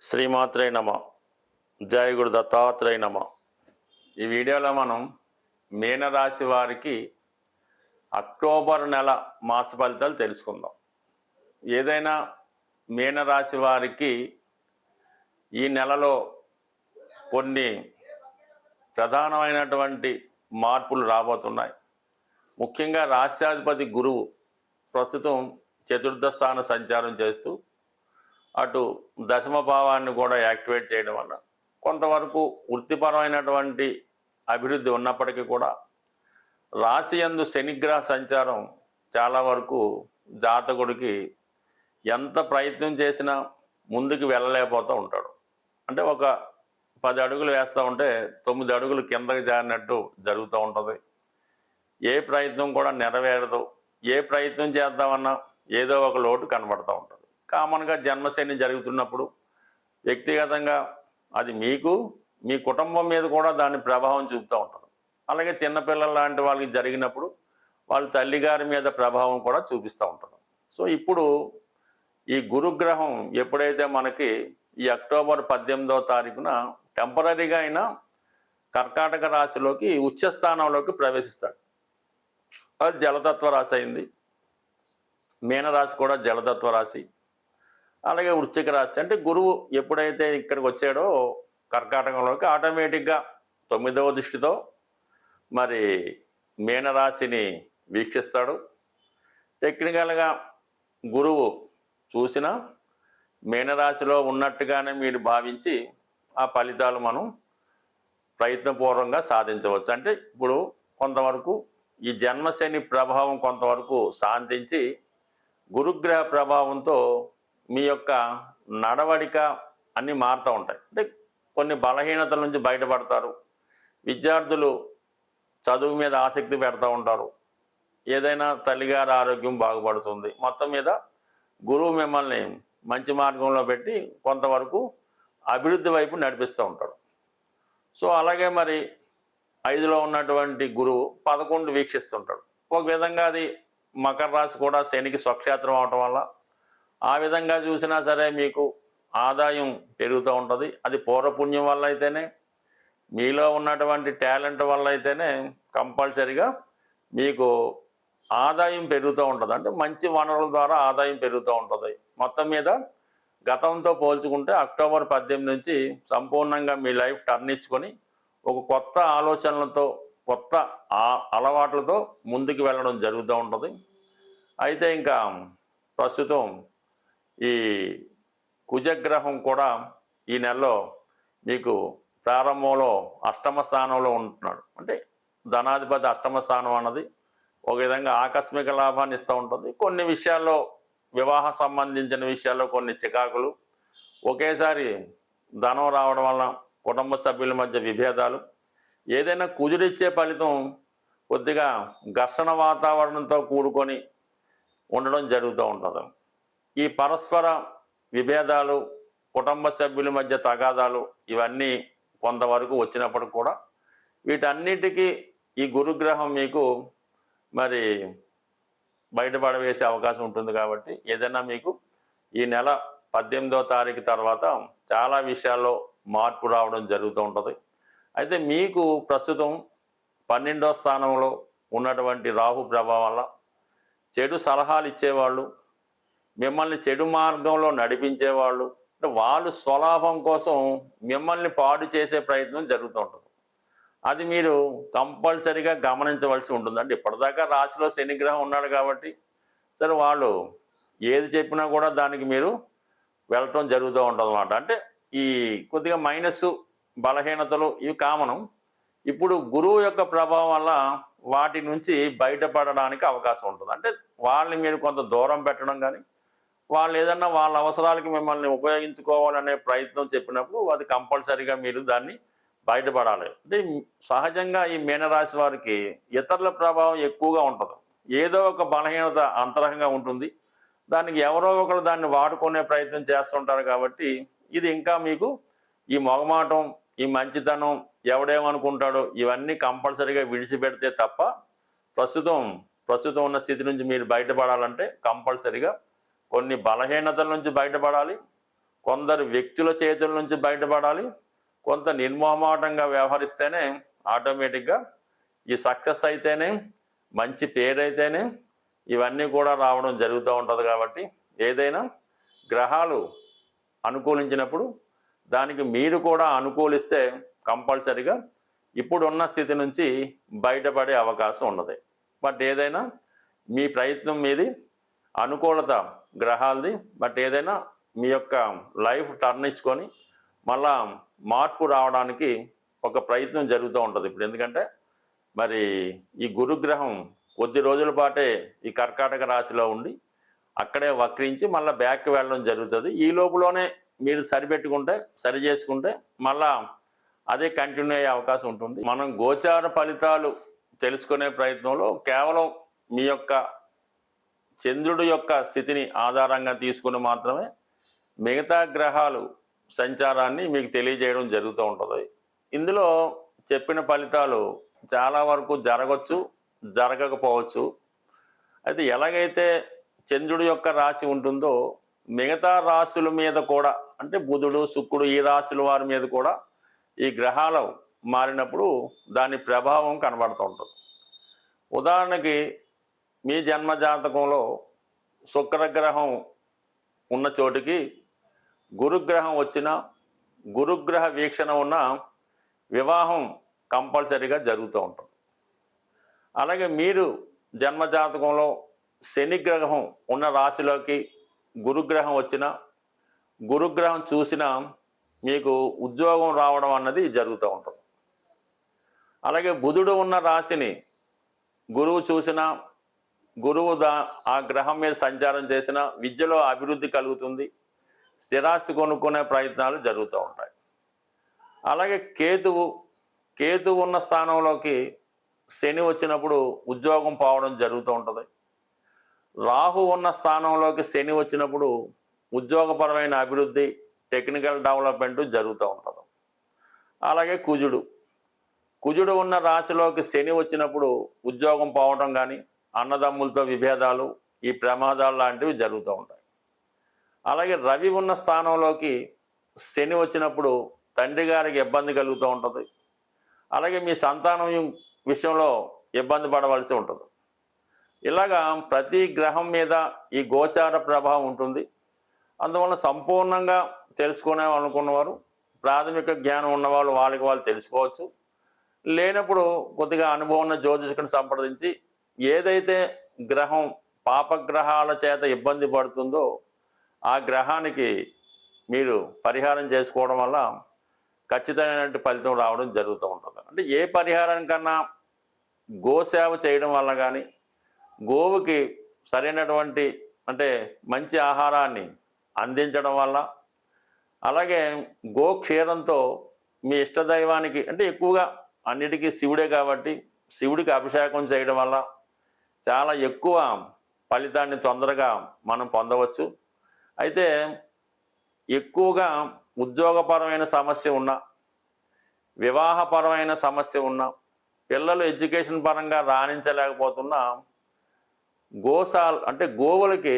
శ్రీమాత్రే నమ. జయ గురు దత్తాత్రేయ నమ. ఈ వీడియోలో మనం మీనరాశి వారికి అక్టోబర్ నెల మాస ఫలితాలు తెలుసుకుందాం. ఏదైనా మీనరాశి వారికి ఈ నెలలో కొన్ని ప్రధానమైనటువంటి మార్పులు రాబోతున్నాయి. ముఖ్యంగా రాష్ట్రాధిపతి గురువు ప్రస్తుతం చతుర్థ స్థాన సంచారం చేస్తూ అటు దశమ భావాన్ని కూడా యాక్టివేట్ చేయడం వల్ల కొంతవరకు వృత్తిపరమైనటువంటి అభివృద్ధి ఉన్నప్పటికీ కూడా రాశి యందు శనిగ్రహ సంచారం చాలా వరకు జాతకుడికి ఎంత ప్రయత్నం చేసినా ముందుకు వెళ్ళలేకపోతూ ఉంటాడు. అంటే ఒక పది అడుగులు వేస్తూ ఉంటే తొమ్మిది అడుగులు కిందకి జారినట్టు జరుగుతూ ఉంటుంది. ఏ ప్రయత్నం కూడా నెరవేరదు. ఏ ప్రయత్నం చేద్దామన్నా ఏదో ఒక లోటు కనబడుతూ ఉంటుంది. కామన్గా జన్మశని జరుగుతున్నప్పుడు వ్యక్తిగతంగా అది మీకు మీ కుటుంబం మీద కూడా దాని ప్రభావం చూపుతూ ఉంటుంది. అలాగే చిన్నపిల్లల లాంటి వాళ్ళకి జరిగినప్పుడు వాళ్ళ తల్లిగారి మీద ప్రభావం కూడా చూపిస్తూ ఉంటుంది. సో ఇప్పుడు ఈ గురుగ్రహం ఎప్పుడైతే మనకి ఈ అక్టోబర్ పద్దెనిమిదవ తారీఖున టెంపరీగా అయినా కర్కాటక రాశిలోకి ఉచ్చస్థానంలోకి ప్రవేశిస్తాడు. అది జలతత్వ రాశి అయింది. మీనరాశి కూడా జలతత్వ రాశి అలాగే వృశ్చిక రాశి. అంటే గురువు ఎప్పుడైతే ఇక్కడికి వచ్చాడో కర్కాటకంలోకి ఆటోమేటిక్గా తొమ్మిదవ దృష్టితో మరి మీనరాశిని వీక్షిస్తాడు. టెక్నికల్గా గురువు చూసిన మీనరాశిలో ఉన్నట్టుగానే మీరు భావించి ఆ ఫలితాలు మనం ప్రయత్నపూర్వకంగా సాధించవచ్చు. అంటే ఇప్పుడు కొంతవరకు ఈ జన్మశని ప్రభావం కొంతవరకు శాంతించి గురుగ్రహ ప్రభావంతో మీ యొక్క నడవడిక అన్నీ మారుతూ ఉంటాయి. అంటే కొన్ని బలహీనతల నుంచి బయటపడతారు. విద్యార్థులు చదువు మీద ఆసక్తి పెడతా ఉంటారు. ఏదైనా తల్లిగారి ఆరోగ్యం బాగుపడుతుంది. మొత్తం మీద గురువు మిమ్మల్ని మంచి మార్గంలో పెట్టి కొంతవరకు అభివృద్ధి వైపు నడిపిస్తూ ఉంటాడు. సో అలాగే మరి ఐదులో ఉన్నటువంటి గురువు పదకొండు వీక్షిస్తుంటాడు. ఒక విధంగా అది మకర రాశి కూడా శనికి స్వక్షేత్రం అవటం వల్ల ఆ విధంగా చూసినా సరే మీకు ఆదాయం పెరుగుతూ ఉంటుంది. అది పూర్వపుణ్యం వల్ల అయితేనే మీలో ఉన్నటువంటి టాలెంట్ వల్ల అయితేనే కంపల్సరిగా మీకు ఆదాయం పెరుగుతూ ఉంటుంది. అంటే మంచి వనరుల ద్వారా ఆదాయం పెరుగుతూ ఉంటుంది. మొత్తం మీద గతంతో పోల్చుకుంటే అక్టోబర్ పద్దెనిమిది నుంచి సంపూర్ణంగా మీ లైఫ్ టర్న్ ఇచ్చుకొని ఒక కొత్త ఆలోచనలతో కొత్త అలవాట్లతో ముందుకు వెళ్ళడం జరుగుతూ ఉంటుంది. అయితే ఇంకా ప్రస్తుతం ఈ కుజగ్రహం కూడా ఈ నెలలో మీకు ప్రారంభంలో అష్టమ స్థానంలో ఉంటున్నాడు. అంటే ధనాధిపతి అష్టమ స్థానం అన్నది ఒక విధంగా ఆకస్మిక లాభాన్ని ఇస్తూ ఉంటుంది. కొన్ని విషయాల్లో వివాహ సంబంధించిన విషయాల్లో కొన్ని చికాకులు. ఒకేసారి ధనం రావడం వలన కుటుంబ సభ్యుల మధ్య విభేదాలు. ఏదైనా కుజుడిచ్చే ఫలితం కొద్దిగా ఘర్షణ వాతావరణంతో కూడుకొని ఉండడం జరుగుతూ ఉంటుంది. ఈ పరస్పర విభేదాలు కుటుంబ సభ్యుల మధ్య తగాదాలు ఇవన్నీ కొంతవరకు వచ్చినప్పుడు కూడా వీటన్నిటికీ ఈ గురుగ్రహం మీకు మరి బయటపడవేసే అవకాశం ఉంటుంది కాబట్టి ఏదైనా మీకు ఈ నెల పద్దెనిమిదో తారీఖు తర్వాత చాలా విషయాల్లో మార్పు రావడం జరుగుతూ ఉంటుంది. అయితే మీకు ప్రస్తుతం పన్నెండో స్థానంలో ఉన్నటువంటి రాహు ప్రభావం వల్ల చెడు సలహాలు ఇచ్చేవాళ్ళు మిమ్మల్ని చెడు మార్గంలో నడిపించేవాళ్ళు అంటే వాళ్ళు స్వలాభం కోసం మిమ్మల్ని పాడు చేసే ప్రయత్నం జరుగుతూ ఉంటుంది. అది మీరు కంపల్సరీగా గమనించవలసి ఉంటుంది. అంటే ఇప్పటిదాకా రాశిలో శనిగ్రహం ఉన్నాడు కాబట్టి సరే వాళ్ళు ఏది చెప్పినా కూడా దానికి మీరు వెళ్ళటం జరుగుతూ ఉంటుంది అనమాట అంటే ఈ కొద్దిగా మైనస్ బలహీనతలు ఇవి కామనం. ఇప్పుడు గురువు యొక్క ప్రభావం వల్ల వాటి నుంచి బయటపడడానికి అవకాశం ఉంటుంది. అంటే వాళ్ళని మీరు కొంత దూరం పెట్టడం కానీ వాళ్ళు ఏదన్నా వాళ్ళ అవసరాలకి మిమ్మల్ని ఉపయోగించుకోవాలనే ప్రయత్నం చెప్పినప్పుడు అది కంపల్సరీగా మీరు దాన్ని బయటపడాలి. అంటే సహజంగా ఈ మీనరాశి వారికి ఇతరుల ప్రభావం ఎక్కువగా ఉంటుంది. ఏదో ఒక బలహీనత అంతరంగంగా ఉంటుంది. దానికి ఎవరో ఒకరు దాన్ని వాడుకునే ప్రయత్నం చేస్తుంటారు కాబట్టి ఇది ఇంకా మీకు ఈ మొగమాటం ఈ మంచితనం ఎవడేమనుకుంటాడో ఇవన్నీ కంపల్సరీగా విడిచిపెడితే తప్ప ప్రస్తుతం ప్రస్తుతం ఉన్న స్థితి నుంచి మీరు బయటపడాలంటే కంపల్సరీగా కొన్ని బలహీనతల నుంచి బయటపడాలి కొందరు వ్యక్తుల చేతుల నుంచి బయటపడాలి కొంత నిర్మోహమాటంగా వ్యవహరిస్తేనే ఆటోమేటిక్గా ఈ సక్సెస్ అయితేనే మంచి పేరు అయితేనే ఇవన్నీ కూడా రావడం జరుగుతూ ఉంటుంది కాబట్టి ఏదైనా గ్రహాలు అనుకూలించినప్పుడు దానికి మీరు కూడా అనుకూలిస్తే కంపల్సరిగా ఇప్పుడున్న స్థితి నుంచి బయటపడే అవకాశం ఉన్నది. బట్ ఏదైనా మీ ప్రయత్నం మీది అనుకూలత గ్రహాలది బట్ ఏదైనా మీ యొక్క లైఫ్ టర్న్ ఇచ్చుకొని మళ్ళా మార్పు రావడానికి ఒక ప్రయత్నం జరుగుతూ ఉంటుంది. ఇప్పుడు ఎందుకంటే మరి ఈ గురుగ్రహం కొద్ది రోజుల పాటే ఈ కర్కాటక రాశిలో ఉండి అక్కడే వక్రించి మళ్ళీ బ్యాక్ వెళ్ళడం జరుగుతుంది. ఈ లోపులోనే మీరు సరిపెట్టుకుంటే సరి చేసుకుంటే మళ్ళా అదే కంటిన్యూ అయ్యే అవకాశం ఉంటుంది. మనం గోచార ఫలితాలు తెలుసుకునే ప్రయత్నంలో కేవలం మీ యొక్క చంద్రుడు యొక్క స్థితిని ఆధారంగా తీసుకుని మాత్రమే మిగతా గ్రహాలు సంచారాన్ని మీకు తెలియజేయడం జరుగుతూ ఉంటుంది. ఇందులో చెప్పిన ఫలితాలు చాలా వరకు జరగచ్చు జరగకపోవచ్చు. అయితే ఎలాగైతే చంద్రుడి యొక్క రాశి ఉంటుందో మిగతా రాశుల మీద కూడా అంటే బుధుడు శుక్రుడు ఈ రాశుల వారి మీద కూడా ఈ గ్రహాలు మారినప్పుడు దాని ప్రభావం కనబడుతూ ఉంటుంది. ఉదాహరణకి మీ జన్మ జాతకంలో శుక్రగ్రహం ఉన్న చోటికి గురుగ్రహం వచ్చిన గురుగ్రహ వీక్షణ ఉన్న వివాహం కంపల్సరీగా జరుగుతూ ఉంటుంది. అలాగే మీరు జన్మ జాతకంలో శనిగ్రహం ఉన్న రాశిలోకి గురుగ్రహం వచ్చిన గురుగ్రహం చూసిన మీకు ఉద్యోగం రావడం అన్నది జరుగుతూ ఉంటుంది. అలాగే బుధుడు ఉన్న రాశిని గురువు చూసిన గురువు దా ఆ గ్రహం మీద సంచారం చేసిన విద్యలో అభివృద్ధి కలుగుతుంది. స్థిరాస్తి కొనుక్కునే ప్రయత్నాలు జరుగుతూ ఉంటాయి. అలాగే కేతువు కేతువు ఉన్న స్థానంలోకి శని వచ్చినప్పుడు ఉద్యోగం పోవడం జరుగుతూ ఉంటుంది. రాహు ఉన్న స్థానంలోకి శని వచ్చినప్పుడు ఉద్యోగపరమైన అభివృద్ధి టెక్నికల్ డెవలప్మెంట్ జరుగుతూ ఉంటుంది అలాగే కుజుడు. కుజుడు ఉన్న రాశిలోకి శని వచ్చినప్పుడు ఉద్యోగం పోవటం కానీ అన్నదమ్ములతో విభేదాలు ఈ ప్రమాదాలు లాంటివి జరుగుతూ ఉంటాయి. అలాగే రవి ఉన్న స్థానంలోకి శని వచ్చినప్పుడు తండ్రి గారికి ఇబ్బంది కలుగుతూ ఉంటుంది. అలాగే మీ సంతానం విషయంలో ఇబ్బంది పడవలసి ఉంటుంది. ఇలాగా ప్రతి గ్రహం మీద ఈ గోచార ప్రభావం ఉంటుంది. అందువల్ల సంపూర్ణంగా తెలుసుకునే అనుకున్నవారు ప్రాథమిక జ్ఞానం ఉన్నవాళ్ళు వాళ్ళకి వాళ్ళు తెలుసుకోవచ్చు. లేనప్పుడు కొద్దిగా అనుభవం ఉన్న జ్యోతిష్కుని సంప్రదించి ఏదైతే గ్రహం పాపగ్రహాల చేత ఇబ్బంది పడుతుందో ఆ గ్రహానికి మీరు పరిహారం చేసుకోవడం వల్ల ఖచ్చితమైనటువంటి ఫలితం రావడం జరుగుతూ ఉంటుంది. అంటే ఏ పరిహారం కన్నా గోసేవ చేయడం వల్ల కానీ గోవుకి సరైనటువంటి అంటే మంచి ఆహారాన్ని అందించడం వల్ల. అలాగే గో క్షీరంతో మీ ఇష్టదైవానికి అంటే ఎక్కువగా అన్నిటికీ శివుడే కాబట్టి శివుడికి అభిషేకం చేయడం వల్ల చాలా ఎక్కువ ఫలితాన్ని తొందరగా మనం పొందవచ్చు. అయితే ఎక్కువగా ఉద్యోగపరమైన సమస్య ఉన్నా వివాహపరమైన సమస్య ఉన్నా పిల్లలు ఎడ్యుకేషన్ పరంగా రాణించలేకపోతున్నా గోసాల్ అంటే గోవులకి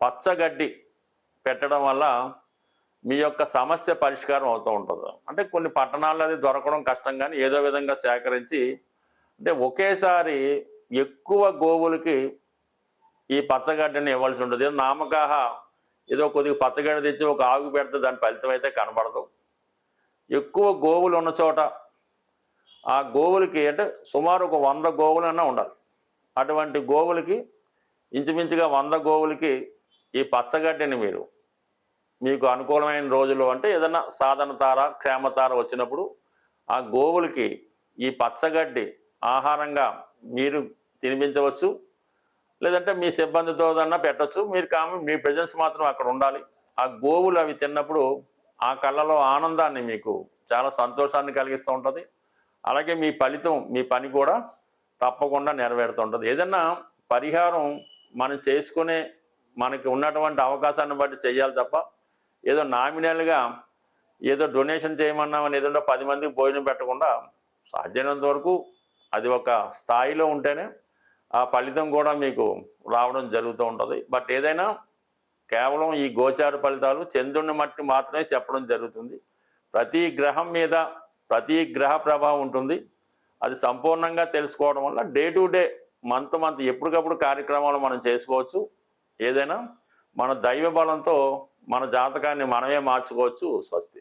పచ్చగడ్డి పెట్టడం వల్ల మీ యొక్క సమస్య పరిష్కారం అవుతూ ఉంటుంది. అంటే కొన్ని పట్టణాల్లో అది దొరకడం కష్టం కానీ ఏదో విధంగా సేకరించి అంటే ఒకేసారి ఎక్కువ గోవులకి ఈ పచ్చగడ్డని ఇవ్వాల్సి ఉంటుంది. నామకాహ ఏదో కొద్దిగా పచ్చగడ్డ తెచ్చి ఒక ఆగు పెడితే దాని ఫలితం అయితే కనబడదు. ఎక్కువ గోవులు ఉన్న చోట ఆ గోవులకి అంటే సుమారు ఒక వంద గోవులన్నా ఉండాలి. అటువంటి గోవులకి ఇంచుమించుగా వంద గోవులకి ఈ పచ్చగడ్డని మీరు మీకు అనుకూలమైన రోజులు అంటే ఏదైనా సాధన తార క్షేమ తార వచ్చినప్పుడు ఆ గోవులకి ఈ పచ్చగడ్డి ఆహారంగా మీరు తినిపించవచ్చు. లేదంటే మీ సిబ్బందితో అన్నా పెట్టచ్చు. మీరు కామె మీ ప్రజెన్స్ మాత్రం అక్కడ ఉండాలి. ఆ గోవులు అవి తిన్నప్పుడు ఆ కళ్ళలో ఆనందాన్ని మీకు చాలా సంతోషాన్ని కలిగిస్తూ ఉంటుంది. అలాగే మీ ఫలితం మీ పని కూడా తప్పకుండా నెరవేరుతుంటుంది ఏదన్నా పరిహారం మనం చేసుకునే మనకి ఉన్నటువంటి అవకాశాన్ని బట్టి చేయాలి తప్ప ఏదో నామినల్గా ఏదో డొనేషన్ చేయమన్నామని ఏదో పది మందికి భోజనం పెట్టకుండా సాధ్యమైనంత వరకు అది ఒక స్థాయిలో ఉంటేనే ఆ ఫలితం కూడా మీకు రావడం జరుగుతూ ఉంటుంది. బట్ ఏదైనా కేవలం ఈ గోచార ఫలితాలు చంద్రుని మట్టి మాత్రమే చెప్పడం జరుగుతుంది. ప్రతి గ్రహం మీద ప్రతి గ్రహ ప్రభావం ఉంటుంది. అది సంపూర్ణంగా తెలుసుకోవడం వల్ల day to day month month ఎప్పటికప్పుడు కార్యక్రమాలు మనం చేసుకోవచ్చు. ఏదైనా మన దైవ బలంతో మన జాతకాన్ని మనమే మార్చుకోవచ్చు స్వస్తి.